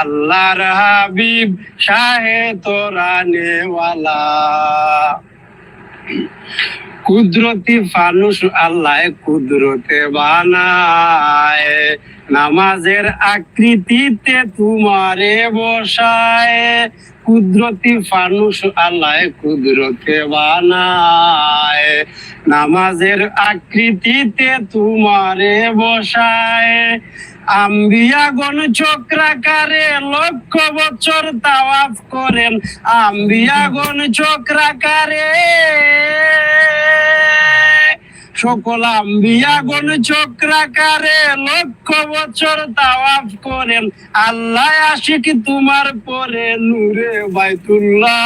আল্লাহর হাবিব শাহে তোরা কুদরতি ফানুস আল্লাহ কুদরতে বানায়। নামাজের আকৃতিতে তোমারে বসায়। কুদরতি ফানুস আল্লাহ কুদরতে বানায়। নামাজের আকৃতিতে তোমারে বসায়। আম্বিয়াগণ চক্রাকারে লক্ষ বছর তাওয়াফ করেন। আম্বিয়াগণ চক্রাকারে সকল আম্বিয়াগণ চক্রাকারে লক্ষ বছর তাওয়াফ করেন। আল্লাহ আশিক তোমার পরে নূরে বাইতুল্লাহ।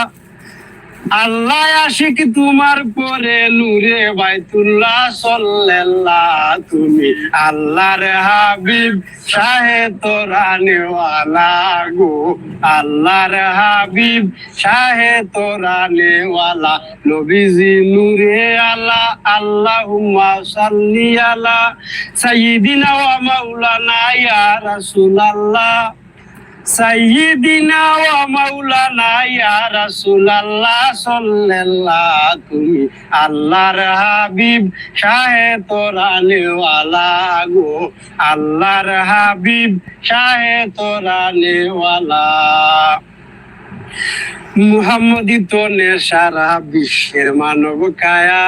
আল্লাহ আশিক তোমার পরে নূরে বাইতুল্লাহ সাল্লাল্লাহ। তুমি আল্লাহর হাবিব, শাহে তোরা নেওয়ালা গো। আল্লাহর হাবিব, শাহে তোরা নেওয়ালা। নবীজি নূরে আলা, আল্লাহুম্মা সাল্লি আলা। সাইয়্যিদিনা ওয়া মাওলানা ইয়া রাসূলুল্লাহ। সাইয়্যিদিনা ওয়া মাওলানা ইয়া রাসূলুল্লাহ সাল্লাল্লাহ তুমি আল্লাহর হাবিব, শাহে তোরা নেওয়ালা গো। আল্লাহর হাবিব, শাহে তোরা নেওয়ালা মুহাম্মদি তো সারা বিশ্বের মানব কায়া।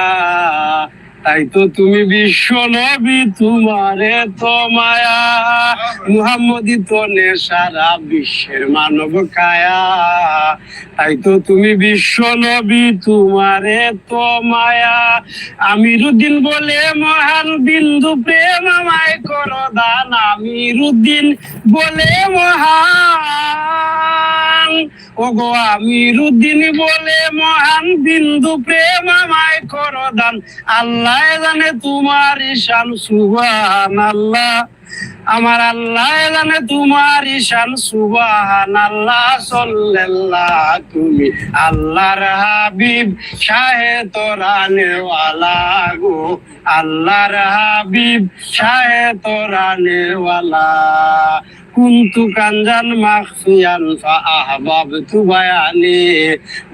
তাই তো তুমি বিশ্ব নবী তোমারে তো মায়া। মুহাম্মদি তো সারা বিশ্বের মানব কায়া। তাই তো তুমি বিশ্ব নবী তোমারে তো মায়া। আমিরুদ্দিন বলে, মহান বিন্দু প্রেম আমায় করো দান। আমিরুদ্দিন বলে, মহান। ওগো, আমিরুদ্দিন বলে, মহান বিন্দু প্রেম আমায় করো দান। আল্লাহ জানে তোমার ঈশান সুবহান আল্লাহ আমার আল্লাহ জানে তোমার ঈশান সুবহান আল্লাহ সাল্লাল্লাহ, তুমি আল্লাহর হাবিব, শাহে তোরা নেওয়ালা গো। আল্লাহর হাবিব, শাহে তোরা নেওয়ালা কুন্তু কাঞ্জান মাখফিয়ান ফা আহবাবতু বায়ানে।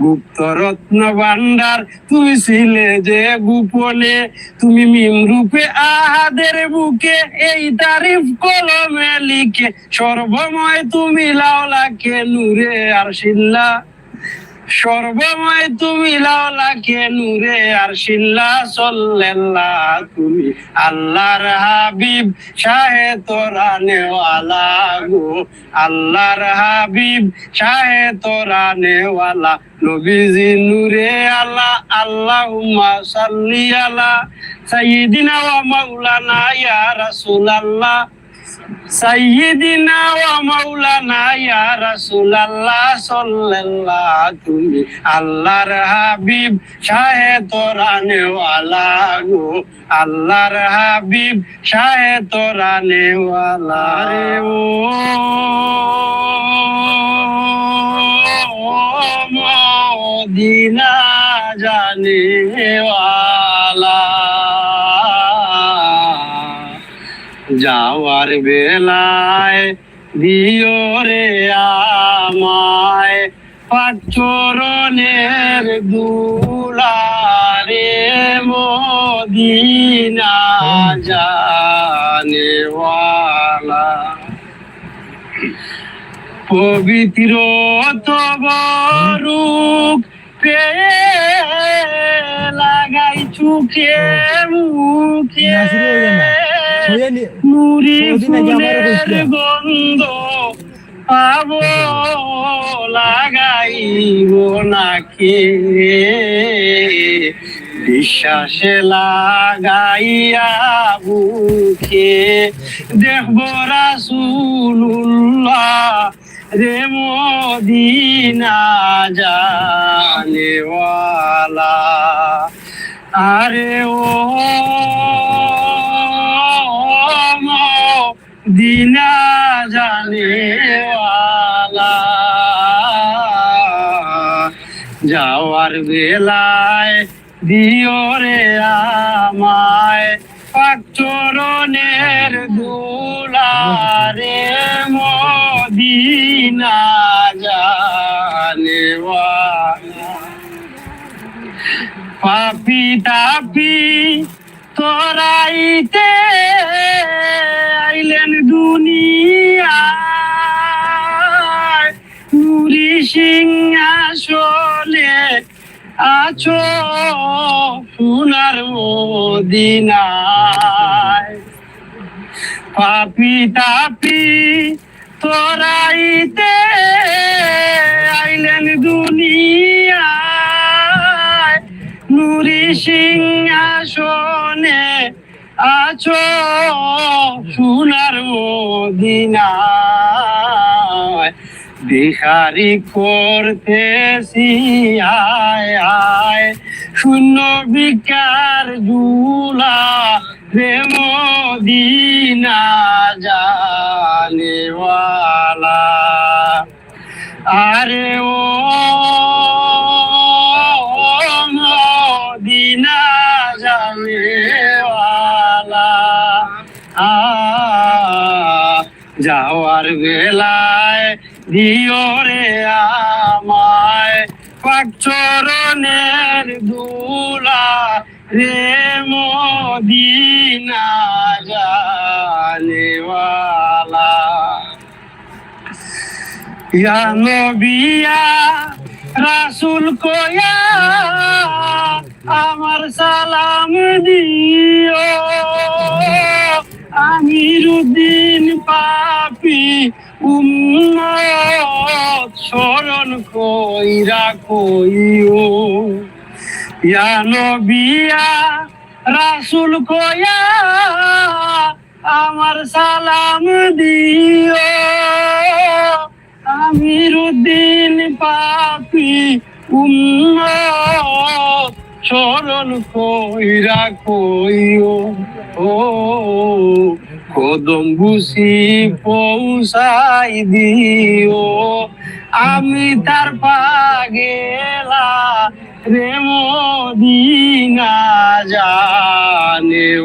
গুপ্ত রত্ন ভান্ডার তুমি ছিলে যে গোপনে। তুমি মিম রূপে আহাদের বুকে এই তারিফ কলমে লিখে। সর্বময় তুমি লাওলাকে নূরে আর শিল্লা। সর্বময় তুমি লাওলাকে নূরে আর শিল্লা সল্লাল্লাহ, তুমি আল্লাহর হাবিব, শাহে তোরা নেওয়ালা গো। আল্লাহর হাবিব, শাহে তোরা নেওয়ালা নবীজি নূরে আলা আল্লাহুম্মা সাল্লি আলা সাইয়্যিদিনা ওয়া মাওলানা ইয়া রাসূলুল্লাহ। সাইয়্যিদিনা ওয়া মাওলানা ইয়া রাসূলুল্লাহ সাল্লাল্লাহ তুমি আল্লাহর হাবিব, শাহে তোরা নেওয়ালা গো আল্লাহর হাবিব, শাহে তোরা নেওয়ালা রে ও মদিনা জানেওয়ালা যাওয়ার বেলায় দিও রে আমায়। পাচরণের দুলারে মদিনা জানেওয়ালা। পবিত্র তবরুক পে লাগাই চুকে মুখে। নুরি ফুলের গন্ধ পাবো লাগাইব নাকি? বিশ্বাসে লাগাইয়া বুকে দেখব রাসুল্লাহ রে মদিনা জানেওয়ালা। আরে ও দিনা জানেওয়ালা, যাওয়ার বেলায় দিও রে আমায়, পাক চরণের দুলারে মদিনা জানেওয়ালা। পাপি তাপি তোরাইতে সিংহাসনে আছো সোনার মদিনায়। পাপি তাপি তোরাইতে আইলেন দুনিয়ায়। নুরি সিংহাসনে আছো সোনার মদিনায়। বিহারি করতেছি, আয় আয়। শূন্য বিকার জুলা রে মদিনা জানেওয়ালা। আরে ও মদিনা জানেওয়ালা। আ যাওয়ার বেলায়, দিও রে আমায়। পাক চরণের দুলা রে মদিনা নবিয়া রাসুল কোয়া, আমার সালাম দিও। আমিরুদ্দিন পাপি উম্মত শরণ কইরা কইও। ইয়া নবিয়া রাসুল কোয়া আমার সালাম দিও। আমিরুদ্দিন পাপি উম্মত চরণ কইরা কইও। ও কদম বুসি পৌঁছাই দিও। আমি তার পাগেলা রে মদিনা জানেওয়ালা।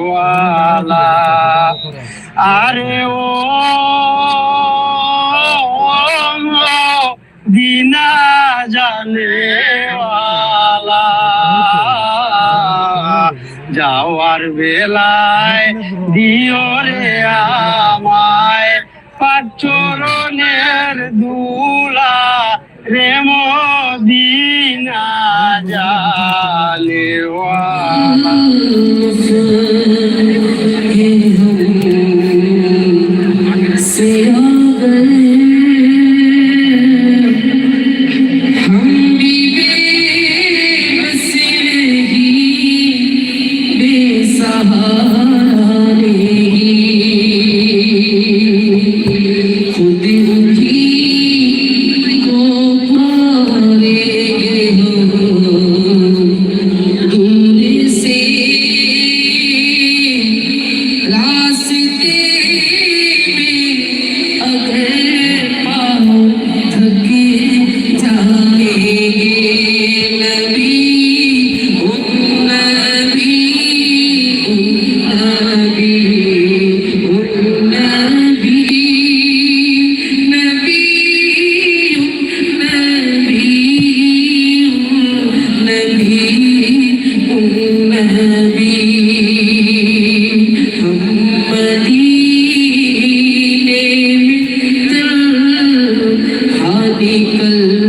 আরে ও দিনা জানেওয়ালা। যাওয়ার বেলায় দিও রে আমায় পাচরণের দুলা রে মদিনা জালে See you. Thank you. Mm-hmm.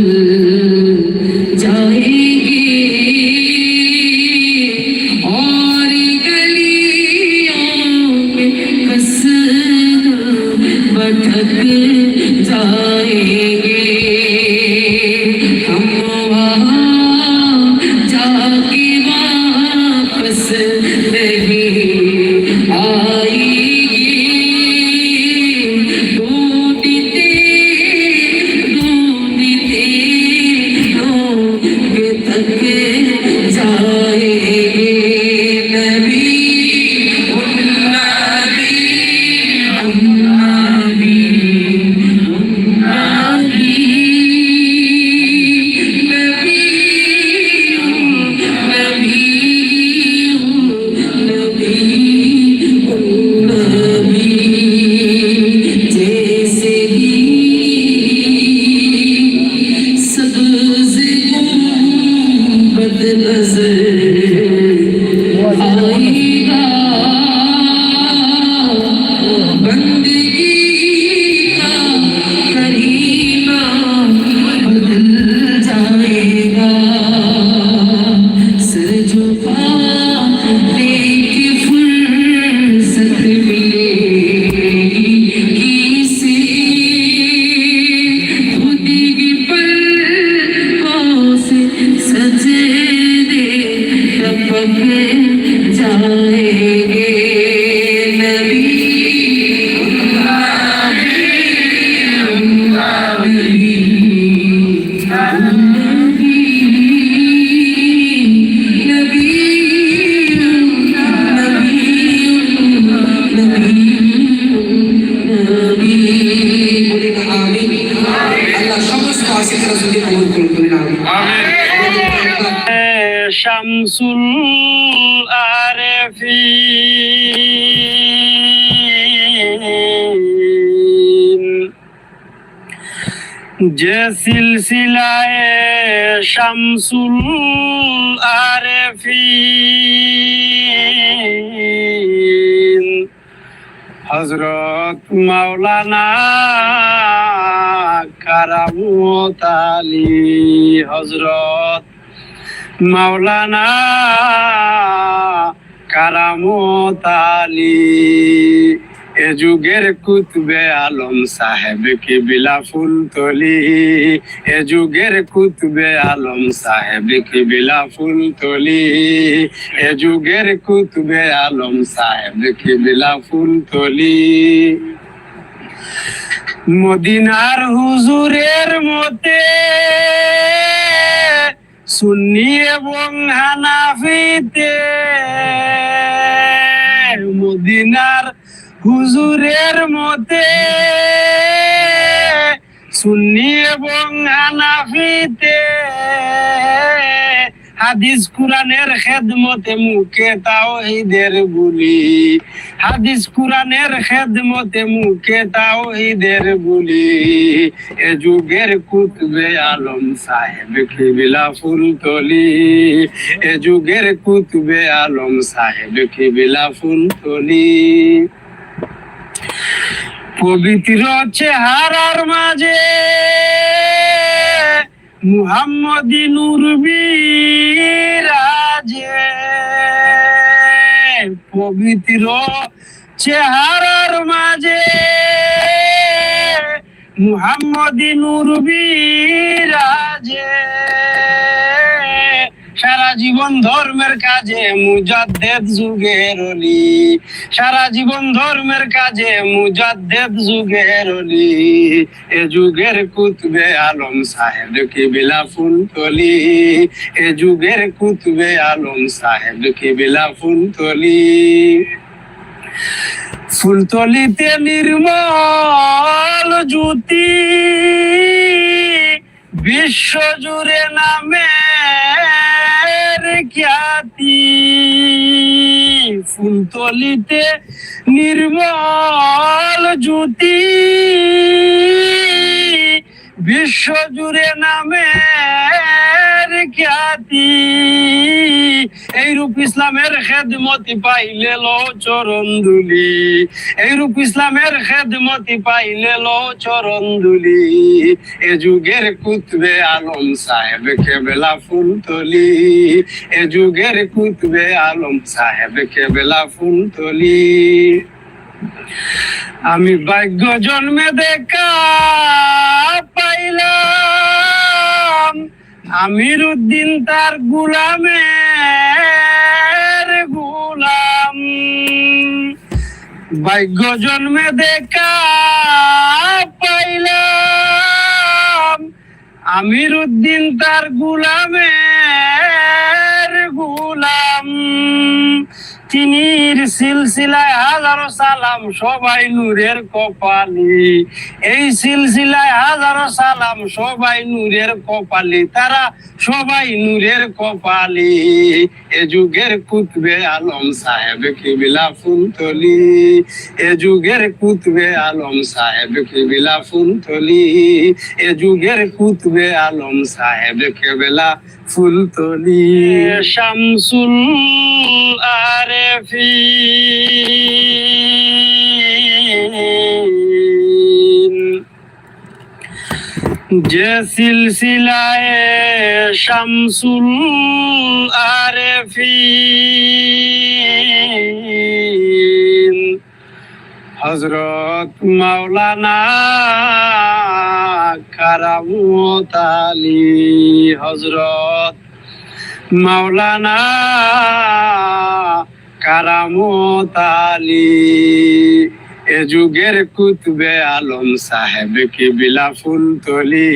Shamsul যে সিলসিলায় শামসুল আরেফিন হজরত মাওলানা কারামত হজরত মাওলানা কারামত আলী। এ যুগের কুতবে আলম সাহেব কি বিলা ফুল তলি? এ যুগের কুতবে আলম সাহেব কি বিলা ফুল তলি? এ যুগের কুতবে আলম সাহেব কি বিলা ফুল তলি? মদিনার হুজুরের মতে সুন্নি এবং হানাফিতে মদিনার হুজুরের মতে সুন্নি এবং হানাফিতে হাদিস কুরানের খেদমতে মুখে তাওহীদের বুলি। হাদিস কুরানের খেদমতে মুখে তাওহীদের বুলি। এ যুগের কুতবে আলম সাহেব কিবিলা ফুলতলি এ যুগের কুতবে আলম সাহেব কিবিলা ফুলতলি পবিত্র চেহারার মাঝে। মুহাম্মদি নূর বিরাজে পবিত্র চেহারার মাঝে। মুহাম্মদি নূর বিরাজে সারা জীবন ধর্মের কাজে মুজাদ্দেদ যুগের অলি। সারা জীবন ধর্মের কাজে মুজাদ্দেদ যুগের অলি। এ যুগের কুতবে আলম সাহেব কি বিলা ফুল তলি? এ যুগের কুতবে আলম সাহেব কি বিলা ফুল তলি? ফুলতলিতে নির্মল জ্যোতি। বিশ্ব জুড়ে নামের খ্যাতি। ফুলতলিতে নির্মল জ্যোতি। বিশ্ব জুড়ে নামের খ্যাতি। এই রূপ ইসলামের খেদমতি পাইলে লো চরণ দুলি এই রূপ ইসলামের খেদমতি পাইলে লো চরণ দুলি এ যুগের কুতবে আলম সাহেব কেবেলা ফুল তলি এ যুগের কুতবে আলম সাহেব কেবেলা ফুল তলি আমি ভাগ্য জন্মে দেখা পাইলাম। আমির উদ্দিন তার গুলামের গুলাম। ভাগ্য জন্মে দেখা পাইলাম। আমির উদ্দিন তার গুলামের গুলাম। তিনির সিলসিলায় হাজারো সালাম, সবাই নূরের কপালি। এই সিলসিলায় হাজারো সালাম, সবাই নূরের কপালি। তারা সবাই নূরের কপালি। এ যুগের কুতবে আলম সাহেব কিবিলা ফুলতলি। এ যুগের কুতবে আলম সাহেব কিবিলা ফুলতলি। এ যুগের কুতবে আলম সাহেব কেবেলা ফুলতলি। শামসুল আরেফিন। যে সিলসিলায় শামসুল আরেফিন। হজরত মাওলানা কারামত আলী হজরত মাওলানা কারামত আলী এ যুগের কুতবে আলম সাহেব কি বিলা ফুল তলি?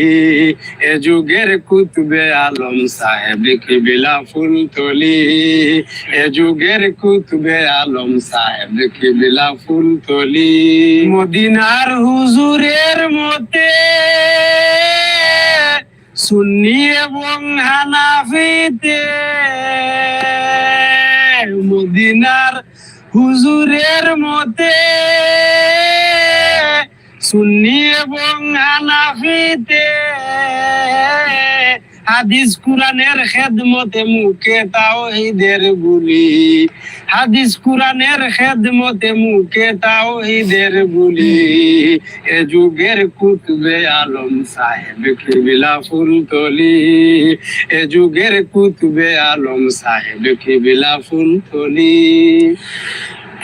এ যুগের কুতবে আলম সাহেব কি বিলা ফুল তলি? এ যুগের কুতবে আলম সাহেব কি বিলা ফুল তলি? মদিনার হুজুরের মতে সুন্নি এবং হানাফিতে মদিনার হুজুরের মতে সুন্নি এবং হানাফিতে হাদিস কুরানের খেদমতে মুখে তাওহীদের বুলি। হাদিস কুরানের খেদমতে মুখে তাওহীদের বুলি। এ যুগের কুতবে আলম সাহেব ফুল তলি এ যুগের কুতবে আলম সাহেব কিবিলা ফুল তলি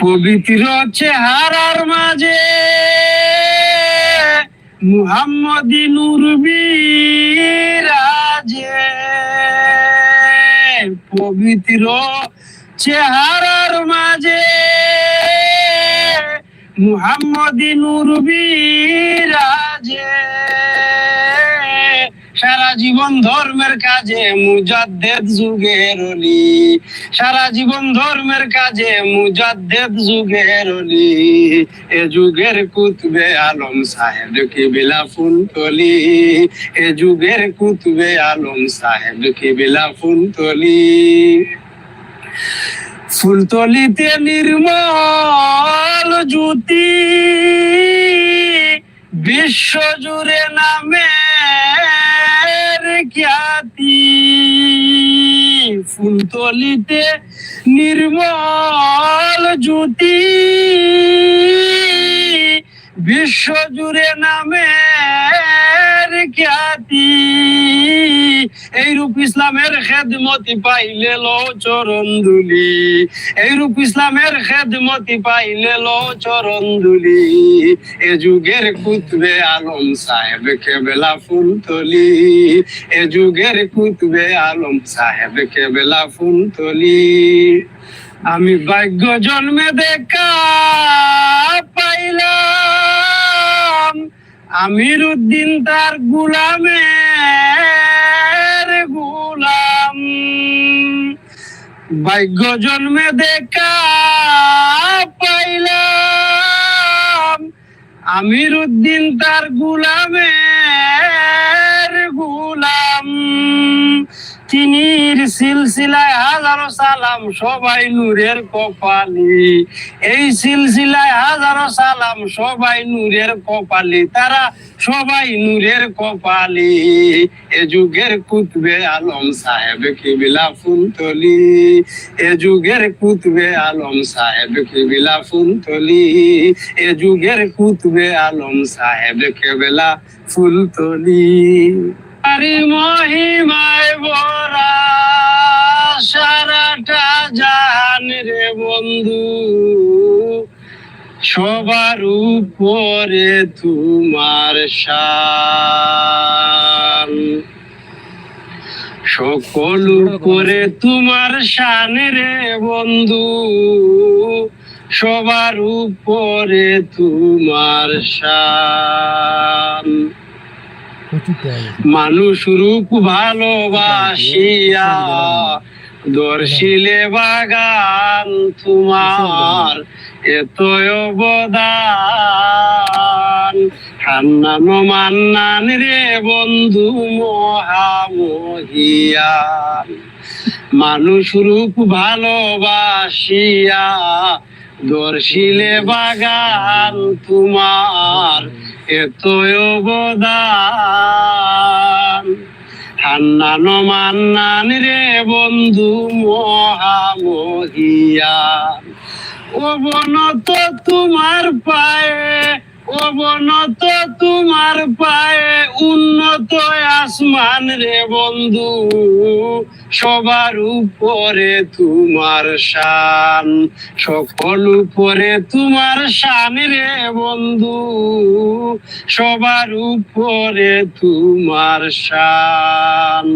পবিত্র চেহারার মাঝে মুহাম্মদি নূর বিরাজে পবিত্র চেহারার মাঝে। মুহাম্মদি নূর বিরাজে সারা জীবন ধর্মের কাজে মুজাদ্দেদ যুগের অলি। সারা জীবন ধর্মের কাজে মুজাদ্দেদ যুগের অলি। এ যুগের কুতবে আলম সাহেব কি বিলা ফুল তলি? এ যুগের কুতবে আলম সাহেব কি বিলা ফুল তলি? ফুলতলিতে নির্মল জ্যোতি। বিশ্ব জুড়ে নামের খ্যাতি ফুলতলিতে নির্মল জ্যোতি। বিশ্ব জুড়ে নামের খ্যাতি। এই রূপ ইসলামের খেদমতি পাইলে লো চরণ দুলি এই রূপ ইসলামের খেদমতি পাইলে লো চরণ দুলি এ যুগের কুতবে আলম সাহেব কেবেলা ফুল তলি এ যুগের কুতবে আলম সাহেব কেবেলা ফুল তলি আমি ভাগ্য জন্মে দেখা পাইলাম। আমির উদ্দিন তার গুলামের গুলাম। ভাগ্য জন্মে দেখা পাইলাম। আমির উদ্দিন তার গুলামের গুলাম। তিনির সিলসিলায় হাজারো সালাম, সবাই নূরের কপালি। এই সিলসিলায় হাজারো সালাম, সবাই নূরের কপালি। তারা সবাই নূরের কপালি। এ যুগের কুতবে আলম সাহেব কিবিলা ফুলতলি। এ যুগের কুতবে আলম সাহেব কিবিলা ফুলতলি। এ যুগের কুতবে আলম সাহেব কেবেলা ফুলতলি। আরি মহিমায় বরা সারাটা জাহান রে বন্ধু। সবার উপরে তোমার শান। সকল উপরে তোমার শান রে বন্ধু। সবার উপরে তোমার শান। মানুষ রূপ ভালোবাসিয়া দর্শিলে বাগান তোমার এত অবদান। হান্নান মান্নান রে বন্ধু মহামহিয়ান মানুষ রূপ ভালোবাসিয়া দর্শিলে বাগান তোমার এত অবদান হান্নান মান্নান রে বন্ধু মহামহিয়া। অবনত তোমার পায়ে অবনত তোমার পায়ে উন্নত আসমান রে বন্ধু। সবার উপরে তোমার শান, সকল উপরে তোমার শান রে বন্ধু। সবার উপরে তোমার শান।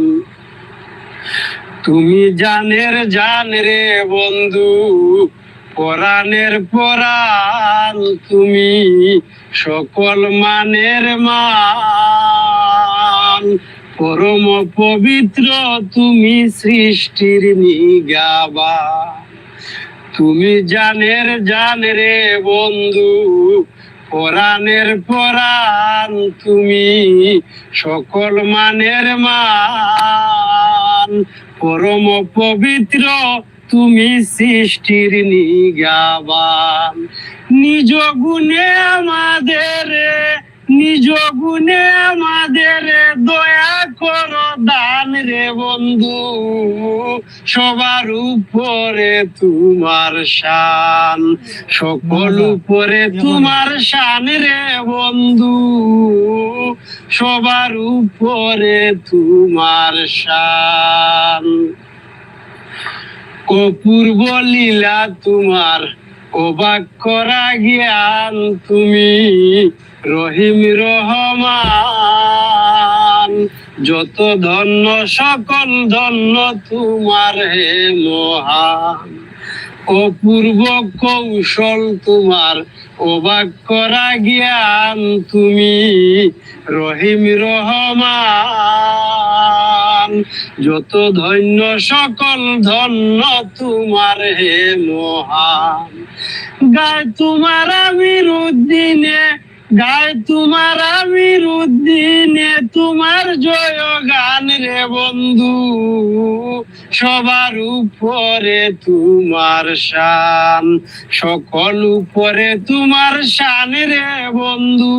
তুমি জানের জান রে বন্ধু পরাণের পরাণ তুমি সকল মানের মান। পরম পবিত্র তুমি সৃষ্টির নিগাবা। তুমি জানের জান রে বন্ধু, পরাণের পরাণ তুমি সকল মানের মান। পরম পবিত্র তুমি সৃষ্টির নিগাবান। নিজ গুণে আমাদের নিজ গুণে আমাদের দয়া করো দান রে বন্ধু। সবার উপরে তোমার শান সকল উপরে তোমার শান রে বন্ধু। সবার উপরে তোমার শান। অপূর্ব লীলা তোমার অবাক করা জ্ঞান তুমি, রহিম রহমান। যত ধন্য, সকল ধন্য তোমার হে মহান। অপূর্ব কৌশল তোমার। অবাক করা জ্ঞান তুমি, রহিম রহমান। যত ধন্য সকল ধন্য তোমার হে মহান। গায় তোমার আমির উদ্দিনে, গায় তোমার আমির উদ্দিনে তোমার জয় গান রে বন্ধু। সবার উপরে তোমার শান। সকল উপরে তোমার শান রে বন্ধু।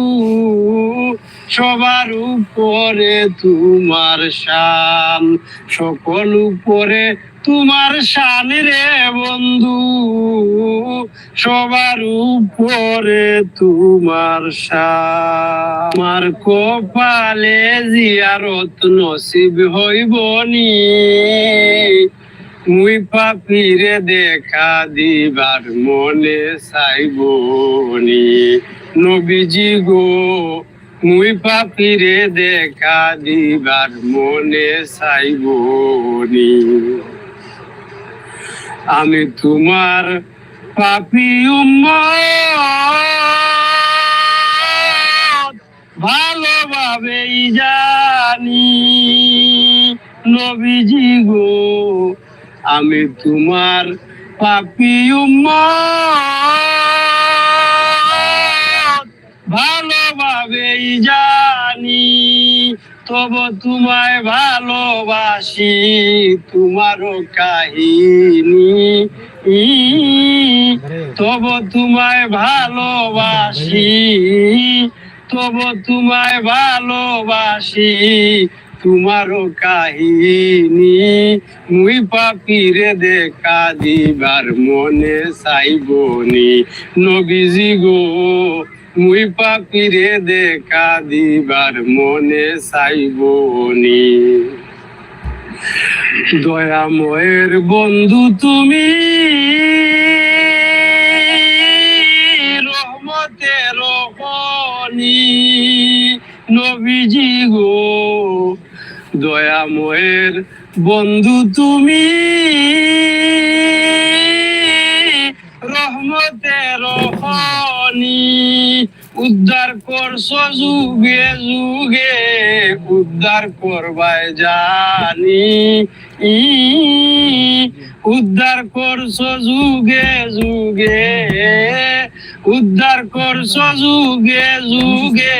সবার উপরে তোমার শান। সকল উপরে তোমার শান রে বন্ধু, সবার উপরে তোমার আমার কপালে জিয়ারত নসিব হইব নি। মুই পাপিরে দেখা দিবার মনে চাইবনি নবীজি গো, মুই পাপিরে দেখা দিবার মনে চাইবনি আমি তোমার পাপি ভালোভাবেই জানি নবীজি গো আমি তোমার পাপি ভালোভাবেই জানি তব তোমায় ভালোবাসি, তোমারও কাহিনী। তব তোমায় ভালোবাসি, তব তোমায় ভালোবাসি, তোমারও কাহিনী। মুই পাপিরে দেখা দিবার মনে চাইবনি নবীজি গো। মুই পাপিরে দেখা দিবার মনে চাইবনি। দয়াময়ের বন্ধু তুমি রহমতের খনি নবীজি গো। দয়াময়ের বন্ধু তুমি রহমতের খনি উদ্ধার করছ যুগে যুগে উদ্ধার করবাই জানি। ই উদ্ধার করছ যুগে যুগে। উদ্ধার করছ যুগে যুগে,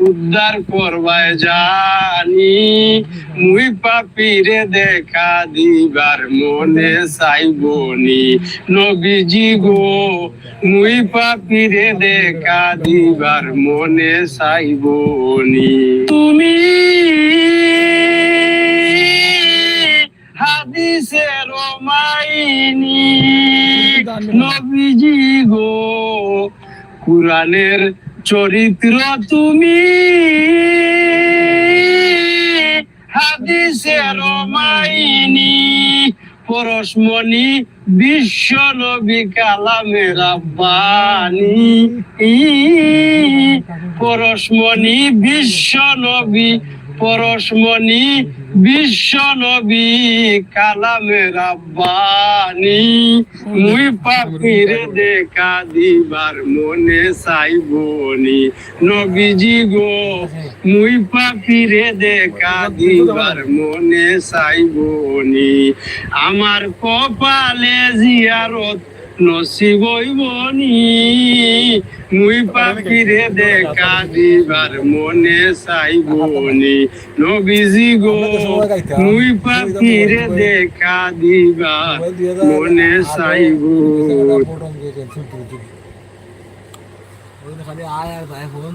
উদ্ধার করবাই জানি। মুই পাপিরে দেখা দিবার মনে চাইবনি। নবীজি গো, মুই পাপিরে দেখা দিবার মনে চাইবনি। তুমি হাদিসের মাইনি। নবীজি গো কুরআনের চরিত্র তুমি। হাদিসের মাইনি পরশমণি বিশ্ব নবী কালামের আব্বানি। পরশমণি বিশ্ব নবী পরশমণি বিশ্ব নবী কালামে রাব্বানি। মুই পাখিরে দেখা দিবার মনে চাইবনি। নবীজি গো, মুই পাখিরে দেখা দিবার মনে চাইবনি। আমার কপালে জিয়ারত নসিবইবনি মুই পাখিরে দেখা। দিবার মনে চাইবনি নবীজি গো মুই পাখিরে দেখা দিবার মনে চাইব খালি আয় আর ভাই ফোন।